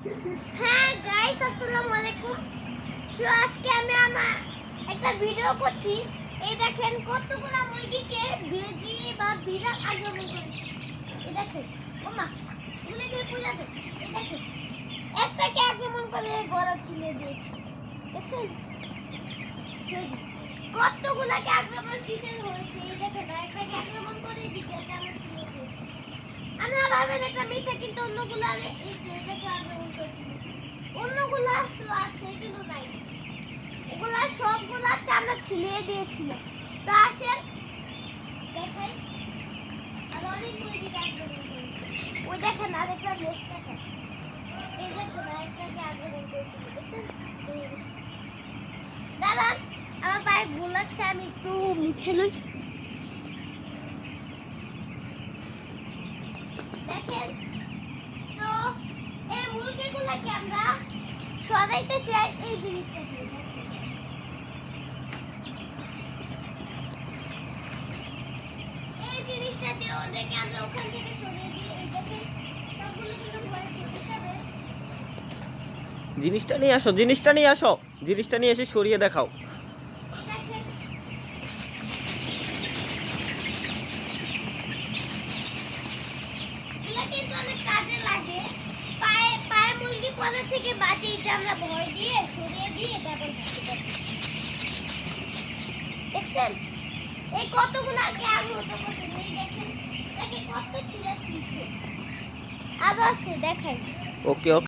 হ্যাঁ গাইস আসসালামু আলাইকুম। সো আজকে আমি আমার একটা ভিডিও করছি। এই দেখেন কতগুলো মুরগিকে বেজি বা বিড়াল আক্রমণ করেছে। এই দেখেন, ওমা ভুলে গিয়ে পড়ে যাবে এই দেখেন, একটাকে আক্রমণ করে গলা ছিলে দিয়েছে। দেখছেন? কতগুলাকে আক্রমণ শিকার হয়েছে। এই দেখেন, একটাকে আক্রমণ করে দিকে চামচ ছিলে দিয়েছে। আমরা ভাবেন একটা মিথ্যা, কিন্তু অন্যগুলা এটাকে আক্রমণ করছিল অন্যগুলা তো আছে কিন্তু নাই ওগুলা সবগুলা চাঁদা ছিলিয়ে দিয়েছিল। তা আসেন দেখাই। আর অনেক মুরগিকে ওই দেখেন, আরেকটা লেস দেখেন। এই দেখেন আরেকটাকে আক্রমণ করেছিল দেখছেন দাঁড়ান আমার পায়ে লাগছে, আমি একটু মুছে লই দেখেন। তো এই মুরগিগুলোকে আমরা সরাইতে চাই এই জিনিসটা দিয়ে দেখেন। এই জিনিসটা দিয়ে জিনিসটা নিয়ে আসো, জিনিসটা নিয়ে আসো, জিনিসটা নিয়ে এসে সরিয়ে দেখাও। এই কতগুলো আগে আগে হতো কত এই দেখেন এটাকে কত ছিঁড়া ছিঁড়ছে আরও আছে ওকে ওকে।